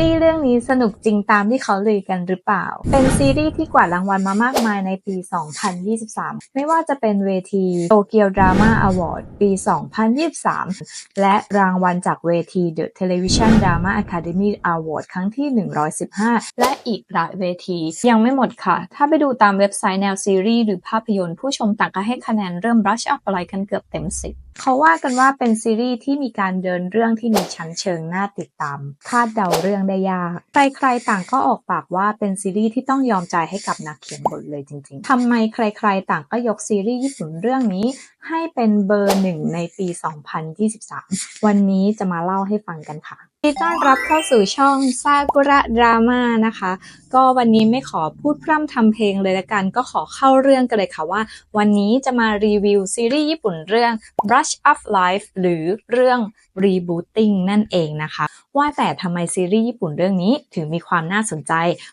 รีส์เรื่องนี้สนุกจริงตามที่เขาลือกันหรือเปล่า เป็นซีรีส์ที่กวาดรางวัลมามากมายในปี 2023 ไม่ว่าจะเป็นเวทีโตเกียวดราม่าอวอร์ดปี 2023 และรางวัลจากเวที The Television Drama Academy Award ครั้งที่ 115 และอีกหลายเวที ยังไม่หมดค่ะ ถ้าไปดูตามเว็บไซต์แนวซีรีส์หรือภาพยนตร์ผู้ชมต่างก็ให้คะแนนเริ่ม brush up อะไรกันเกือบเต็มสิบ เขาว่ากันว่าเป็นซีรีส์ที่มีการเดินเรื่องที่มีชั้นเชิงน่าติดตาม คาดเดาเรื่องได้ยาก ใครๆต่างก็ออกปากว่าเป็นซีรีส์ที่ต้องยอมใจให้กับนักเขียนบทเลยจริงๆ ทำไมใครๆต่างก็ยกซีรีส์ญี่ปุ่นเรื่องนี้ ให้เป็นเบอร์หนึ่งในปี 2023 วันนี้จะมาเล่าให้ฟังกันค่ะ ยินดีต้อนรับเข้าสู่ช่องซากุระดราม่านะคะ ก็วันนี้ไม่ขอพูดพร่ำทำเพลงเลยละกัน ก็ขอเข้าเรื่องกันเลยค่ะว่า วันนี้จะมารีวิวซีรีส์ญี่ปุ่นเรื่อง Brush Up Life หรือเรื่อง Rebooting นั่นเองนะคะ ว่าแต่ทำไมซีรีส์ญี่ปุ่นเรื่องนี้ถึงมีความน่าสนใจ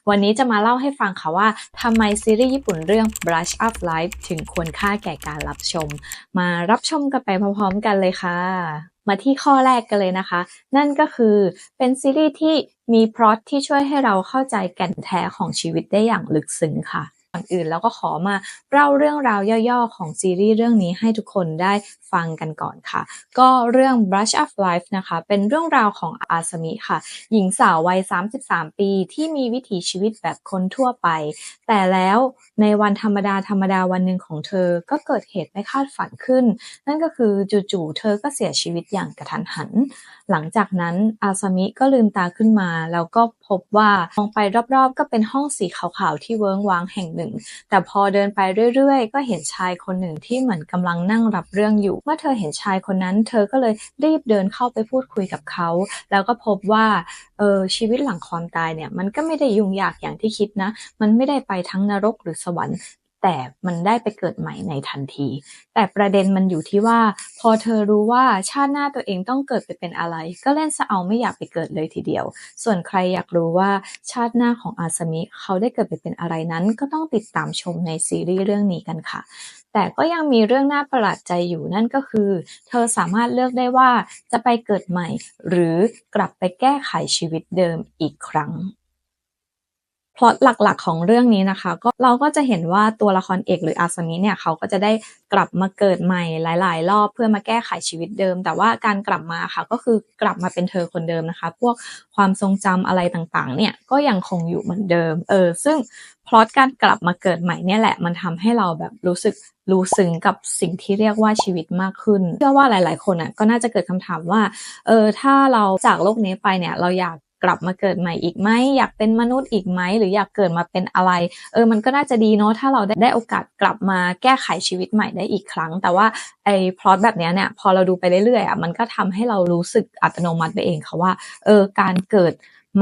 วันนี้จะมาเล่าให้ฟังค่ะว่าทำไมซีรีส์ญี่ปุ่นเรื่อง Brush Up Life ถึงควรค่าแก่การรับชม มารับชมกันไปพร้อมๆกันเลยค่ะ มาที่ข้อแรกกันเลยนะคะ นั่นก็คือเป็นซีรีส์ที่มีพล็อตที่ช่วยให้เราเข้าใจแก่นแท้ของชีวิตได้อย่างลึกซึ้งค่ะ ก่อนอื่นเราก็ขอมาเล่าเรื่องราวย่อๆ ของซีรีส์เรื่องนี้ให้ทุกคนได้ฟังกันก่อนค่ะ ก็เรื่อง Brush Up Life นะคะ เป็นเรื่องราวของอาสมิค่ะ หญิงสาววัย 33 ปีที่มีวิถีชีวิตแบบคนทั่วไป แต่แล้วในวันธรรมดาธรรมดาวันหนึ่งของเธอก็เกิดเหตุไม่คาดฝันขึ้น นั่นก็คือจู่ๆเธอก็เสียชีวิตอย่างกระทันหัน หลังจากนั้นอาซามิก็ลืมตาขึ้นมาแล้วก็พพบว่ามองไปรอบๆ ก็เป็นห้องสีขาวๆที่เวิ้งว้างแห่งหนึ่ง แต่พอเดินไปเรื่อยๆ ก็เห็นชายคนหนึ่งที่เหมือนกำลังนั่งรับเรื่องอยู่ เมื่อเธอเห็นชายคนนั้น เธอก็เลยรีบเดินเข้าไปพูดคุยกับเขา แล้วก็พบว่าเออชีวิตหลังความตายเนี่ยมันก็ไม่ได้ยุ่งยากอย่างที่คิดนะ มันไม่ได้ไปทั้งนรกหรือสวรรค์ แต่มันได้ไปเกิดใหม่ในทันที แต่ประเด็นมันอยู่ที่ว่า พอเธอรู้ว่าชาติหน้าตัวเองต้องเกิดไปเป็นอะไร ก็เล่นสะเอาไม่อยากไปเกิดเลยทีเดียว ส่วนใครอยากรู้ว่าชาติหน้าของอาสมิเขาได้เกิดไปเป็นอะไรนั้น ก็ต้องติดตามชมในซีรีส์เรื่องนี้กันค่ะแต่ก็ยังมีเรื่องน่าประหลาดใจอยู่นั่นก็คือ เธอสามารถเลือกได้ว่าจะไปเกิดใหม่ หรือกลับไปแก้ไขชีวิตเดิมอีกครั้ง พล็อตหลักๆ ของเรื่องนี้นะคะ ก็เราก็จะเห็นว่าตัวละครเอกหรืออาสมิเนี่ยเขาก็จะได้กลับมาเกิดใหม่หลายๆ รอบเพื่อมาแก้ไขชีวิตเดิม แต่ว่าการกลับมาค่ะก็คือกลับมาเป็นเธอคนเดิมนะคะ พวกความทรงจำอะไรต่างๆ เนี่ยก็ยังคงอยู่เหมือนเดิม เออ ซึ่งพล็อตการกลับมาเกิดใหม่เนี่ยแหละมันทำให้เราแบบรู้สึกรู้ซึ้งกับสิ่งที่เรียกว่าชีวิตมากขึ้นเชื่อว่าหลาย ๆ คนอะก็น่าจะเกิดคำถามว่า เออถ้าเราจากโลกนี้ไปเนี่ยเราอยาก กลับมาเกิดใหม่อีกไหมอยากเป็นมนุษย์อีกไหมหรืออยากเกิดมาเป็นอะไร เออมันก็น่าจะดีเนาะถ้าเราได้ได้โอกาสกลับมาแก้ไขชีวิตใหม่ได้อีกครั้ง แต่ว่าไอ้พล็อตแบบนี้เนี่ยพอเราดูไปเรื่อยๆอะมันก็ทำให้เรารู้สึกอัตโนมัติไปเองค่ะว่าเออการเกิด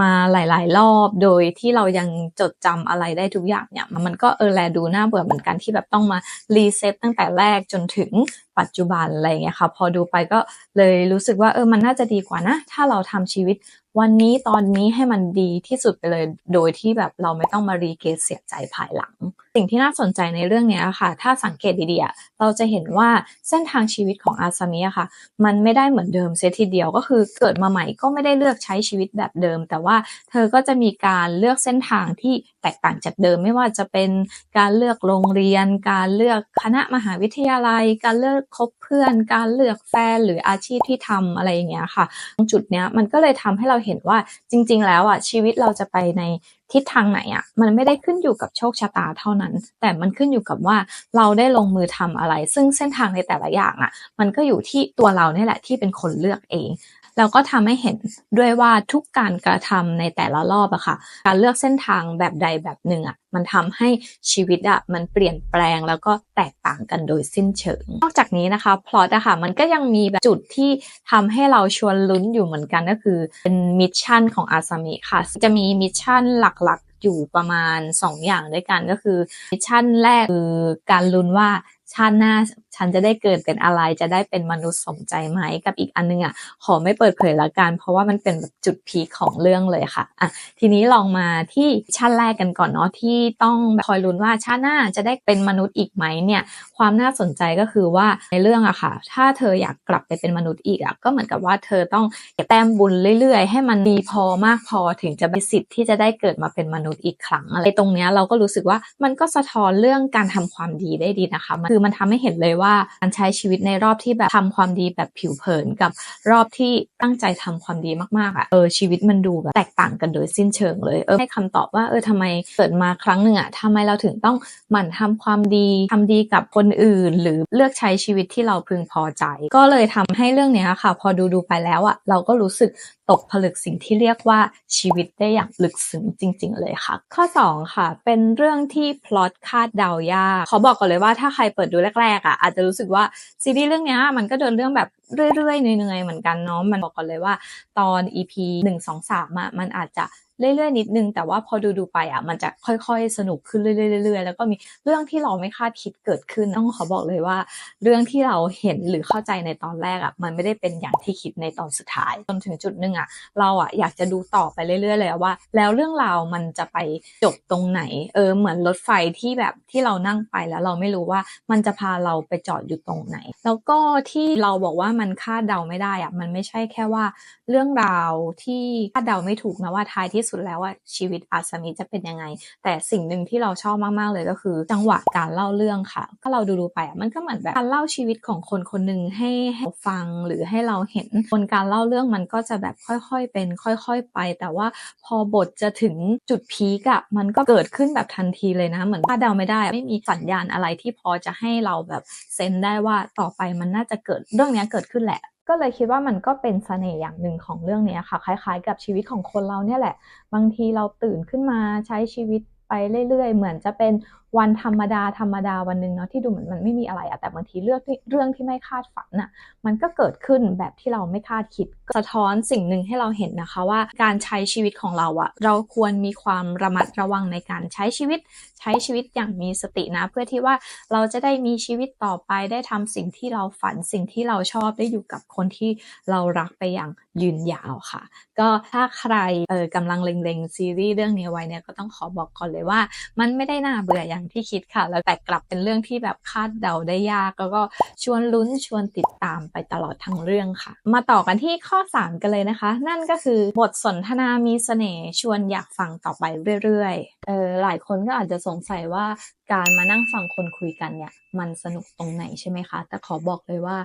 มาหลาย ๆ รอบโดยที่เรายังจดจำอะไรได้ทุกอย่างเนี่ยมันก็เออแลดูน่าเบื่อเหมือนกันที่แบบต้องมารีเซ็ตตั้งแต่แรกจนถึง ปัจจุบันอะไรเงี้ยค่ะ พอดูไปก็เลยรู้สึกว่าเออมันน่าจะดีกว่านะ ถ้าเราทำชีวิต วันนี้ตอนนี้ให้มันดีที่สุดไปเลย โดยที่แบบเราไม่ต้องมารีเกตเสียใจภายหลัง สิ่งที่น่าสนใจในเรื่องนี้ค่ะ ถ้าสังเกตดีๆเราจะเห็นว่าเส้นทางชีวิตของอาซามิอะค่ะ มันไม่ได้เหมือนเดิมเสียทีเดียวก็คือเกิดมาใหม่ก็ไม่ได้เลือกใช้ชีวิตแบบเดิม แต่ว่าเธอก็จะมีการเลือกเส้นทางที่แตกต่างจากเดิม ไม่ว่าจะเป็นการเลือกโรงเรียน การเลือกคณะมหาวิทยาลัย การเลือกคบเพื่อน การเลือกแฟนหรืออาชีพที่ทำอะไรอย่างเงี้ยค่ะตรงจุดเนี้ยมันก็เลยทำให้เราเห็นว่าจริง ๆ แล้วอะชีวิตเราจะไปในทิศทางไหนอะมันไม่ได้ขึ้นอยู่กับโชคชะตาเท่านั้น แต่มันขึ้นอยู่กับว่าเราได้ลงมือทำอะไร ซึ่งเส้นทางในแต่ละอย่างอะ มันก็อยู่ที่ตัวเราเนี่ยแหละที่เป็นคนเลือกเอง แล้วก็ทำให้เห็นด้วยว่าทุกการกระทำในแต่ละรอบอะค่ะ การเลือกเส้นทางแบบใดแบบหนึ่งอะมันทำให้ชีวิตอะมันเปลี่ยนแปลงแล้วก็แตกต่างกันโดยสิ้นเชิง นอกจากนี้นะคะพลอตอะค่ะมันก็ยังมีแบบจุดที่ทำให้เราชวนลุ้นอยู่เหมือนกันก็คือเป็นมิชชั่นของอาซามิค่ะ จะมีมิชชั่นหลักๆอยู่ประมาณ 2 อย่างด้วยกันก็คือมิชชั่นแรกคือการลุ้นว่าชาติหน้า ฉันจะได้เกิดเป็นอะไรจะได้เป็นมนุษย์สมใจไหมกับอีกอันนึงอะขอไม่เปิดเผยละกัน เพราะว่ามันเป็นจุดพีคของเรื่องเลยค่ะอะทีนี้ลองมาที่ชาติแรกกันก่อนเนาะที่ต้องคอยลุ้นว่าชาติหน้าจะได้เป็นมนุษย์อีกไหมเนี่ย ความน่าสนใจก็คือว่าในเรื่องอะค่ะ ถ้าเธออยากกลับไปเป็นมนุษย์อีกอะก็เหมือนกับว่าเธอต้องเก็บแต้มบุญเรื่อย ๆ ให้มันดีพอมากพอถึงจะมีสิทธิ์ที่จะได้เกิดมาเป็นมนุษย์อีกครั้งอะไรตรงเนี้ยเราก็รู้สึกว่ามันก็สะท้อนเรื่องการทำความดีได้ดีนะคะ คือมันทำให้เห็นเลยว่าการใช้ชีวิตในรอบที่แบบทำความดีแบบผิวเผินกับรอบที่ตั้งใจทำความดีมากๆอะเออชีวิตมันดูแบบแตกต่างกันโดยสิ้นเชิงเลยเออให้คำตอบว่าเออทำไมเกิดมาครั้งหนึ่งอะทำไมเราถึงต้องหมั่นทำความดีทำดีกับคนอื่น หรือเลือกใช้ชีวิตที่เราพึงพอใจ ก็เลยทำให้เรื่องเนี้ยค่ะ พอดูดูไปแล้วอะเราก็รู้สึกตกผลึกสิ่งที่เรียกว่าชีวิตได้อย่างลึกซึ้งจริง ๆ เลยค่ะ ข้อ 2 ค่ะ เป็นเรื่องที่พล็อตคาดเดายาก ขอบอกก่อนเลยว่าถ้าใครเปิดดูแรกๆอะอาจจะรู้สึกว่าซีรีส์เรื่องนี้มันก็เดินเรื่องแบบ เรื่อยๆเหนื่อยๆเหมือนกันเนาะมันบอกก่อนเลยว่าตอน EP 1 2 3อะมันอาจจะเรื่อยๆนิดนึงแต่ว่าพอดูดูไปอะมันจะค่อยๆ สนุกขึ้นเรื่อยๆแล้วก็มีเรื่องที่เราไม่คาดคิดเกิดขึ้นต้องขอบอกเลยว่า เรื่องที่เราเห็นหรือเข้าใจในตอนแรกอะมันไม่ได้เป็นอย่างที่คิดในตอนสุดท้ายจนถึงจุดหนึ่งอะเราอะอยากจะดูต่อไปเรื่อยๆเลยว่า แล้วเรื่องราวมันจะไปจบตรงไหนเออเหมือนรถไฟที่แบบที่เรานั่งไปแล้วเราไม่รู้ว่ามันจะพาเราไปจอดอยู่ตรงไหน แล้วก็ที่เราบอกว่ามันันคาดเดาไม่ได้อะมันไม่ใช่แค่ว่าเรื่องราวที่คาดเดาไม่ถูกนะว่าท้ายที่สุดแล้วว่าชีวิตอาสมิจะเป็นยังไง แต่สิ่งหนึ่งที่เราชอบมากๆเลยก็คือ จังหวะการเล่าเรื่องค่ะถ้าเราดูดูไปอะมันก็เหมือนแบบการเล่าชีวิตของคนคนหนึ่งให้ให้ฟังหรือให้เราเห็นบนการเล่าเรื่องมันก็จะแบบค่อยๆเป็น ค่อย ๆ ไป แต่ว่าพอบทจะถึงจุดพีกอะมันก็เกิดขึ้นแบบทันทีเลยนะ เหมือนคาดเดาไม่ได้ ไม่มีสัญญาณอะไรที่พอจะให้เราแบบเซนได้ว่าต่อไปมันน่าจะเกิดเรื่องนี้เกิดขึ้นแหละ ก็เลยคิดว่ามันก็เป็นเสน่ห์อย่างหนึ่งของเรื่องนี้ค่ะ คล้าย ๆ กับชีวิตของคนเราเนี่ยแหละ บางทีเราตื่นขึ้นมาใช้ชีวิตไปเรื่อยๆ เหมือนจะเป็น วันธรรมดาธรรมดาวันหนึ่งเนาะที่ดูเหมือนมันไม่มีอะไรอะแต่บางทีเรื่องที่เรื่องที่ไม่คาดฝันอะมันก็เกิดขึ้นแบบที่เราไม่คาดคิดสะท้อนสิ่งหนึ่งให้เราเห็นนะคะว่าการใช้ชีวิตของเราอะเราควรมีความระมัดระวังในการใช้ชีวิตใช้ชีวิตอย่างมีสตินะ เพื่อที่ว่าเราจะได้มีชีวิตต่อไปได้ทำสิ่งที่เราฝันสิ่งที่เราชอบได้อยู่กับคนที่เรารักไปอย่างยืนยาวค่ะ ก็ถ้าใครเออกำลังเล็งๆซีรีส์เรื่องนี้ไว้เนี่ยก็ต้องขอบอกก่อนเลยว่า มันไม่ได้น่าเบื่ออย่างที่คิดค่ะ แล้วแต่กลับเป็นเรื่องที่แบบคาดเดาได้ยากแล้วก็ชวนลุ้นชวนติดตามไปตลอดทั้งเรื่องค่ะ มาต่อกันที่ข้อ 3 กันเลยนะคะ นั่นก็คือบทสนทนามีเสน่ห์ชวนอยากฟังต่อไปเรื่อยๆเออหลายคนก็อาจจะสงสัยว่าการมานั่งฟังคนคุยกันเนี่ย มันสนุกตรงไหนใช่ไหมคะ แต่ขอบอกเลยว่า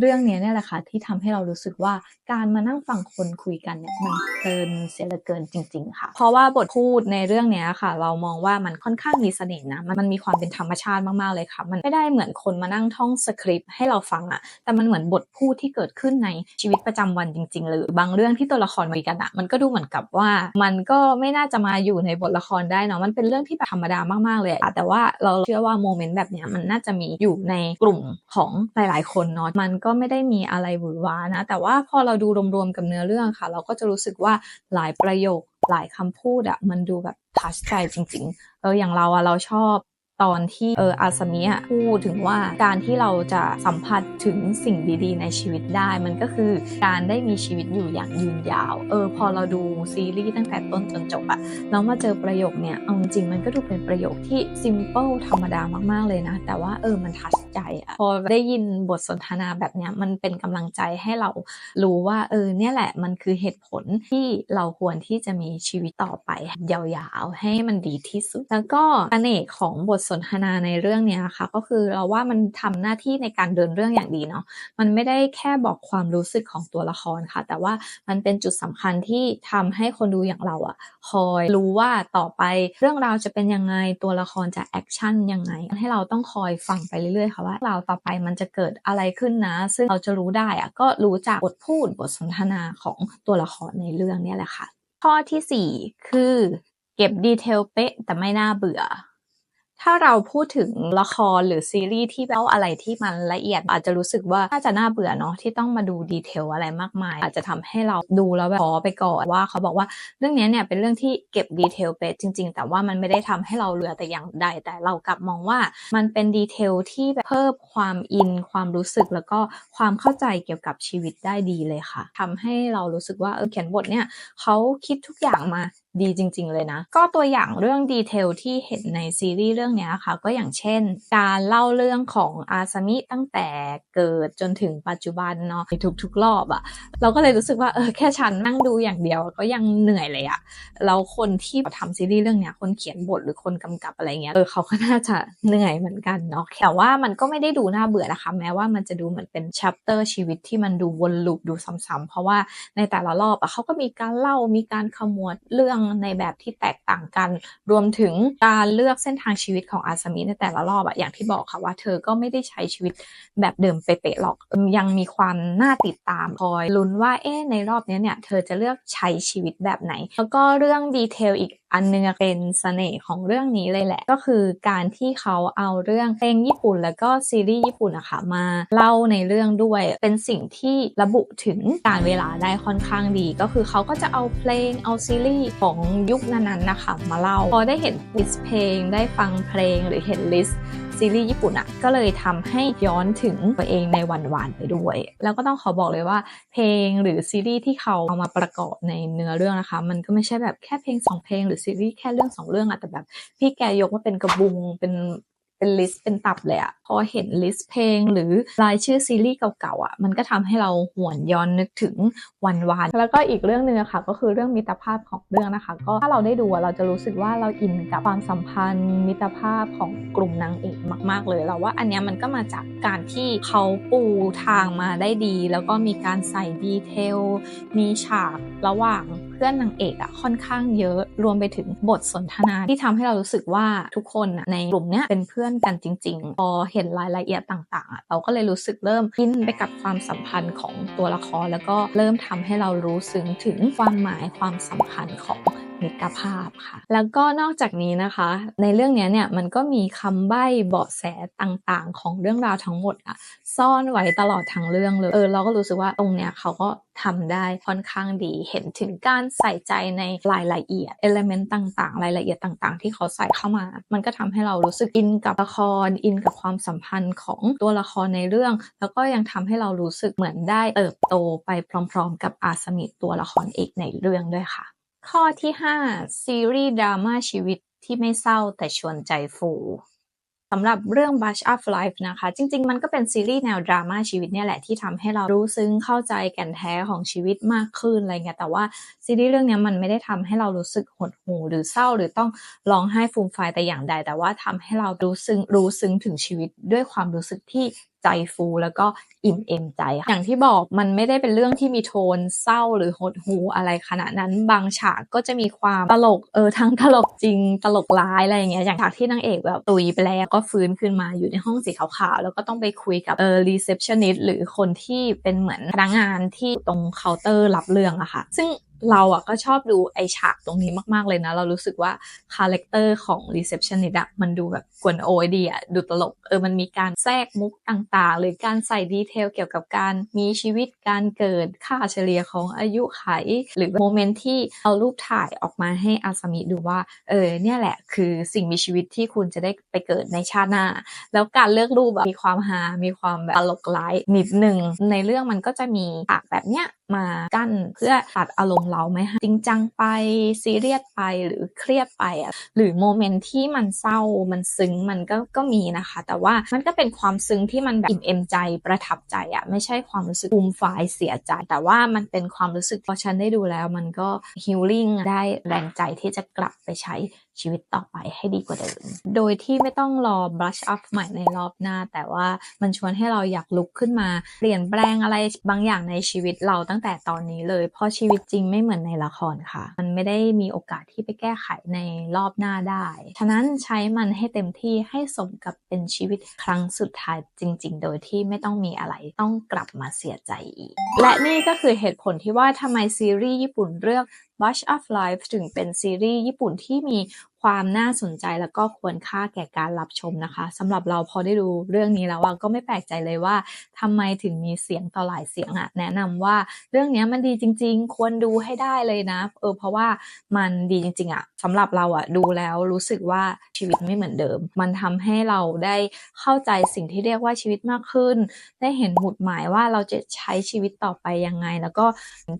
เรื่องนี้เนี่ยแหละค่ะที่ทำให้เรารู้สึกว่าการมานั่งฟังคนคุยกันเนี่ยมันเพลินเสียเหลือเกินจริง ๆ ค่ะ เพราะว่าบทพูดในเรื่องนี้ค่ะ เรามองว่ามันค่อนข้างมีเสน่ห์นะมันมีความเป็นธรรมชาติมากๆเลยค่ะ มันไม่ได้เหมือนคนมานั่งท่องสคริปต์ให้เราฟังอะแต่มันเหมือนบทพูดที่เกิดขึ้นในชีวิตประจำวันจริงๆเลยบางเรื่องที่ตัวละครคุยกันอะมันก็ดูเหมือนกับว่า มันก็ไม่น่าจะมาอยู่ในบทละครได้เนาะมันเป็นเรื่องที่แบบธรรมดามากๆเลยอะแต่ว่าเราเชื่อว่าโมเมนต์แบบนี้มันน่าจะมีอยู่ในกลุ่มของหลายๆ คนเนาะมันก็ไม่ได้มีอะไรหวือหวานะ แต่ว่าพอเราดูรวมๆกับเนื้อเรื่องค่ะ เราก็จะรู้สึกว่าหลายประโยคหลายคำพูดอะมันดูแบบทัชใจจริง ๆ เอออย่างเราอะเราชอบ ตอนที่เอออาสมิอะพูดถึงว่าการที่เราจะสัมผัสถึงสิ่งดีๆ ในชีวิตได้ มันก็คือการได้มีชีวิตอยู่อย่างยืนยาวเออพอเราดูซีรีส์ตั้งแต่ต้นจนจบอะแล้วมาเจอประโยคเนี่ยเอาจริงมันก็ดูเป็นประโยคที่ซิมเปิลธรรมดามากๆเลยนะ แต่ว่าเออมันทัชใจอะพอได้ยินบทสนทนาแบบเนี้ยมันเป็นกำลังใจให้เรารู้ว่าเออเนี่ยแหละมันคือเหตุผลที่เราควรที่จะมีชีวิตต่อไปยาวๆ ให้มันดีที่สุด แล้วก็เสน่ห์ของบทสนทนาในเรื่องเนี้ยค่ะ ก็คือเราว่ามันทำหน้าที่ในการเดินเรื่องอย่างดีเนาะมันไม่ได้แค่บอกความรู้สึกของตัวละครค่ะ แต่ว่ามันเป็นจุดสำคัญที่ทำให้คนดูอย่างเราอะคอยรู้ว่าต่อไปเรื่องราวจะเป็นยังไงตัวละครจะแอคชั่นยังไง ให้เราต้องคอยฟังไปเรื่อยๆค่ะว่าเราต่อไปมันจะเกิดอะไรขึ้นนะ ซึ่งเราจะรู้ได้อะก็รู้จากบทพูดบทสนทนาของตัวละครในเรื่องนี้แหละค่ะ ข้อที่ 4 คือเก็บดีเทลเป๊ะแต่ไม่น่าเบื่อ ถ้าเราพูดถึงละครหรือซีรีส์ที่เล่าอะไรที่มันละเอียด อาจจะรู้สึกว่าน่าจะน่าเบื่อเนาะที่ต้องมาดูดีเทลอะไรมากมาย อาจจะทำให้เราดูแล้วแบบพอไปก่อนว่าเขาบอกว่าเรื่องนี้เนี่ยเป็นเรื่องที่เก็บดีเทลไปจริง ๆ แต่ว่ามันไม่ได้ทำให้เราเบื่อแต่อย่างใด แต่เรากลับมองว่ามันเป็นดีเทลที่เพิ่มความอิน ความรู้สึกแล้วก็ความเข้าใจเกี่ยวกับชีวิตได้ดีเลยค่ะทำให้เรารู้สึกว่าเออเขียนบทเนี่ยเขาคิดทุกอย่างมา ดีจริง ๆ เลยนะ ก็ตัวอย่างเรื่องดีเทลที่เห็นในซีรีส์เรื่องนี้ค่ะ ก็อย่างเช่น การเล่าเรื่องของอาซามิตั้งแต่เกิดจนถึงปัจจุบันเนาะในทุกๆ รอบอะเราก็เลยรู้สึกว่าเออแค่ฉันนั่งดูอย่างเดียวก็ยังเหนื่อยเลยอะแล้วคนที่ทำซีรีส์เรื่องนี้คนเขียนบทหรือคนกำกับอะไรเงี้ยเออเขาก็น่าจะเหนื่อยเหมือนกันเนาะแต่ว่ามันก็ไม่ได้ดูน่าเบื่อนะคะ แม้ว่ามันจะดูเหมือนเป็นชัปเตอร์ชีวิตที่มันดูวนลูปดูซ้ำๆเพราะว่าในแต่ละรอบอะเขาก็มีการเล่ามีการขมวดเรื่องในแบบที่แตกต่างกัน รวมถึงการเลือกเส้นทางชีวิตของอาสมิในแต่ละรอบอะอย่างที่บอกค่ะว่าเธอก็ไม่ได้ใช้ชีวิตแบบเดิมเป๊ะๆหรอก ยังมีความน่าติดตามคอยลุ้นว่าเอ๊ในรอบนี้เนี่ยเธอจะเลือกใช้ชีวิตแบบไหน แล้วก็เรื่องดีเทลอีกอันนึงเป็นเสน่ห์ของเรื่องนี้เลยแหละ ก็คือการที่เขาเอาเรื่องเพลงญี่ปุ่น แล้วก็ซีรีส์ญี่ปุ่นอะค่ะมาเล่าในเรื่องด้วย เป็นสิ่งที่ระบุถึงการเวลาได้ค่อนข้างดี ก็คือเขาก็จะเอาเพลงเอาซีรีส์ของยุคนั้นๆนะคะมาเล่า พอได้เห็นลิสต์เพลงได้ฟังเพลงหรือเห็นลิสต์ ซีรีส์ญี่ปุ่นอะก็เลยทำให้ย้อนถึงตัวเองในวันวานไปด้วย แล้วก็ต้องขอบอกเลยว่า เพลงหรือซีรีส์ที่เขาเอามาประกอบในเนื้อเรื่องนะคะ มันก็ไม่ใช่แบบแค่เพลงสองเพลงหรือซีรีส์แค่เรื่องสองเรื่องอะแต่แบบ พี่แกยกว่าเป็นกระบุงเป็น เป็นลิสต์เป็นตับเลยอะพอเห็นลิสต์เพลงหรือรายชื่อซีรีส์เก่าๆอะมันก็ทำให้เราหวนย้อนนึกถึงวันวานแล้วก็อีกเรื่องหนึ่งอะค่ะ ก็คือเรื่องมิตรภาพของเรื่องนะคะ ก็ถ้าเราได้ดูเราจะรู้สึกว่าเราอินกับความสัมพันธ์ มิตรภาพของกลุ่มนางเอกมาก ๆ เลยเราว่าอันนี้มันก็มาจากการที่เขาปูทางมาได้ดี แล้วก็มีการใส่ดีเทลมีฉากระหว่างเพื่อนนางเอกอะค่อนข้างเยอะรวมไปถึงบทสนทนาที่ทำให้เรารู้สึกว่าทุกคนในกลุ่มเนี้ยเป็นเพื่อนกันจริง ๆ พอเห็นรายละเอียดต่างๆ เราก็เลยรู้สึกเริ่มอินไปกับความสัมพันธ์ของตัวละคร แล้วก็เริ่มทำให้เรารู้ซึ้งถึงความหมายความสำคัญของ มิตรภาพค่ะ แล้วก็นอกจากนี้นะคะ ในเรื่องนี้เนี่ยมันก็มีคำใบ้เบาะแสต่างๆ ของเรื่องราวทั้งหมดอะซ่อนไว้ตลอดทั้งเรื่องเลยเออเราก็รู้สึกว่าตรงเนี้ยเขาก็ทำได้ค่อนข้างดีเห็นถึงการใส่ใจในรายละเอียดเอลเมนต์ต่างๆ รายละเอียดต่าง ๆ ที่เขาใส่เข้ามา มันก็ทำให้เรารู้สึกอินกับละครอินกับความสัมพันธ์ของตัวละครในเรื่อง แล้วก็ยังทำให้เรารู้สึกเหมือนได้เติบโตไปพร้อม ๆ กับอาสมิตัวละครเอกในเรื่องด้วยค่ะ ข้อที่5ซีรีส์ดราม่าชีวิตที่ไม่เศร้าแต่ชวนใจฟูสำหรับเรื่อง Brush Up Life นะคะ จริง ๆ มันก็เป็นซีรีส์แนวดราม่าชีวิตเนี่ยแหละที่ทำให้เรารู้ซึ้งเข้าใจแก่นแท้ของชีวิตมากขึ้นอะไรเงี้ยแต่ว่าซีรีส์เรื่องนี้มันไม่ได้ทำให้เรารู้สึกหดหู่หรือเศร้าหรือต้องร้องไห้ฟูมฟายแต่อย่างใด แต่ว่าทำให้เรารู้ซึ้งรู้ซึ้งถึงชีวิตด้วยความรู้สึกที่ ใจฟูแล้วก็อิ่มเอมใจอย่างที่บอกมันไม่ได้เป็นเรื่องที่มีโทนเศร้าหรือหดหูอะไรขนาดนั้นบางฉากก็จะมีความตลกเออทั้งตลกจริงตลกร้ายอะไรอย่างเงี้ยอย่างฉากที่นางเอกแบบตุยไปแล้วก็ฟื้นขึ้นมาอยู่ในห้องสีขาวๆแล้วก็ต้องไปคุยกับเออรีเซพชันนิสหรือคนที่เป็นเหมือนพนักงานที่ตรงเคาน์เตอร์รับเรื่องอะค่ะ ซึ่ง เราอะก็ชอบดูไอฉากตรงนี้มาก ๆ เลยนะ เรารู้สึกว่าคาแรคเตอร์ของ receptionist อะมันดูแบบกวนโอยดีอะดูตลก เออมันมีการแทรกมุกต่างๆ หรือการใส่ดีเทลเกี่ยวกับการมีชีวิตการเกิดค่าเฉลี่ยของอายุไข หรือโมเมนต์ที่เอารูปถ่ายออกมาให้อาสมิดูว่า เออเนี่ยแหละคือสิ่งมีชีวิตที่คุณจะได้ไปเกิดในชาติหน้า แล้วการเลือกรูปแบบมีความฮา มีความแบบตลกร้ายนิดหนึ่งในเรื่องมันก็จะมีฉากแบบเนี้ยมากั้นเพื่อตัดอารมณ์เราไม่ให้จริงจังไปซีเรียสไปหรือเครียดไปอะหรือโมเมนต์ที่มันเศร้ามันซึ้งมันก็ก็มีนะคะ แต่ว่ามันก็เป็นความซึ้งที่มันแบบอิ่มเอมใจประทับใจอะไม่ใช่ความรู้สึกภูมิฟายเสียใจ แต่ว่ามันเป็นความรู้สึกพอฉันได้ดูแล้ว มันก็ฮิลลิ่งได้แรงใจที่จะกลับไปใช้ ชีวิตต่อไปให้ดีกว่าเดิม โดยที่ไม่ต้องรอ brush up ใหม่ในรอบหน้า แต่ว่ามันชวนให้เราอยากลุกขึ้นมา เปลี่ยนแปลงอะไรบางอย่างในชีวิตเราตั้งแต่ตอนนี้เลย เพราะชีวิตจริงไม่เหมือนในละครค่ะ มันไม่ได้มีโอกาสที่ไปแก้ไขในรอบหน้าได้ ฉะนั้นใช้มันให้เต็มที่ให้สมกับเป็นชีวิตครั้งสุดท้ายจริง ๆ โดยที่ไม่ต้องมีอะไรต้องกลับมาเสียใจอีก และนี่ก็คือเหตุผลที่ว่าทำไมซีรีส์ญี่ปุ่นเรื่อง Brush of Life ถึงเป็นซีรีส์ญี่ปุ่นที่มีความน่าสนใจแล้วก็ควรค่าแก่การรับชมนะคะสำหรับเราพอได้ดูเรื่องนี้แล้วก็ไม่แปลกใจเลยว่าทำไมถึงมีเสียงต่อหลายเสียงอะแนะนำว่าเรื่องนี้มันดีจริง ๆ ควรดูให้ได้เลยนะเออเพราะว่ามันดีจริง ๆอะสำหรับเราอะดูแล้วรู้สึกว่าชีวิตไม่เหมือนเดิม มันทำให้เราได้เข้าใจสิ่งที่เรียกว่าชีวิตมากขึ้น ได้เห็นหมุดหมายว่าเราจะใช้ชีวิตต่อไปยังไง แล้วก็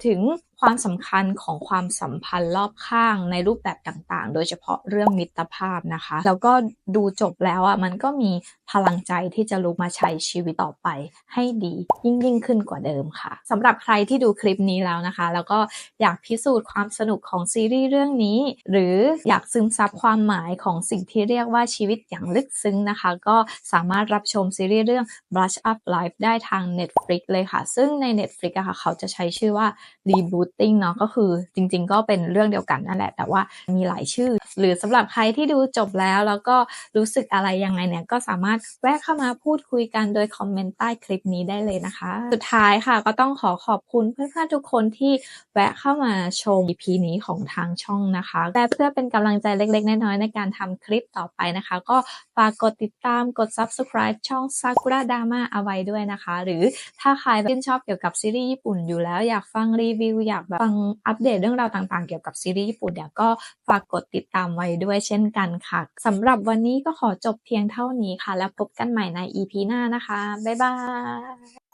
ถึงความสำคัญของความสัมพันธ์รอบข้างในรูปแบบต่างๆ โดยเฉพาะเรื่องมิตรภาพนะคะ แล้วก็ดูจบแล้วอะมันก็มีพลังใจที่จะลุกมาใช้ชีวิตต่อไปให้ดียิ่งยิ่งขึ้นกว่าเดิมค่ะสำหรับใครที่ดูคลิปนี้แล้วนะคะ แล้วก็อยากพิสูจน์ความสนุกของซีรีส์เรื่องนี้ หรืออยากซึมซับความหมายของสิ่งที่เรียกว่าชีวิตอย่างลึกซึ้งนะคะ ก็สามารถรับชมซีรีส์เรื่อง Brush Up Life ได้ทาง Netflix เลยค่ะ ซึ่งใน Netflix อะค่ะเขาจะใช้ชื่อว่า reboot Rebooting เนาะก็คือจริง ๆ ก็เป็นเรื่องเดียวกันนั่นแหละ แต่ว่ามีหลายชื่อ หรือสำหรับใครที่ดูจบแล้วแล้วก็รู้สึกอะไรยังไงเนี่ยก็สามารถแวะเข้ามาพูดคุยกันโดยคอมเมนต์ใต้คลิปนี้ได้เลยนะคะ สุดท้ายค่ะก็ต้องขอขอบคุณเพื่อนๆทุกคนที่แวะเข้ามาชม EP นี้ของทางช่องนะคะและเพื่อเป็นกำลังใจเล็กๆ น้อยๆในการทำคลิปต่อไปนะคะ ก็ฝากกดติดตามกด subscribe ช่อง Sakura Dama เอาไว้ด้วยนะคะ หรือถ้าใครชื่นชอบเกี่ยวกับซีรีส์ญี่ปุ่นอยู่แล้วอยากฟังรีวิวอยากแบบฟังอัปเดตเรื่องราวต่างๆ เกี่ยวกับซีรีส์ญี่ปุ่นเนี่ยก็ฝากกดติดตามไว้ด้วยเช่นกันค่ะสำหรับวันนี้ก็ขอจบเพียงเท่านี้ค่ะ แล้วพบกันใหม่ใน EP หน้านะคะ บ๊ายบาย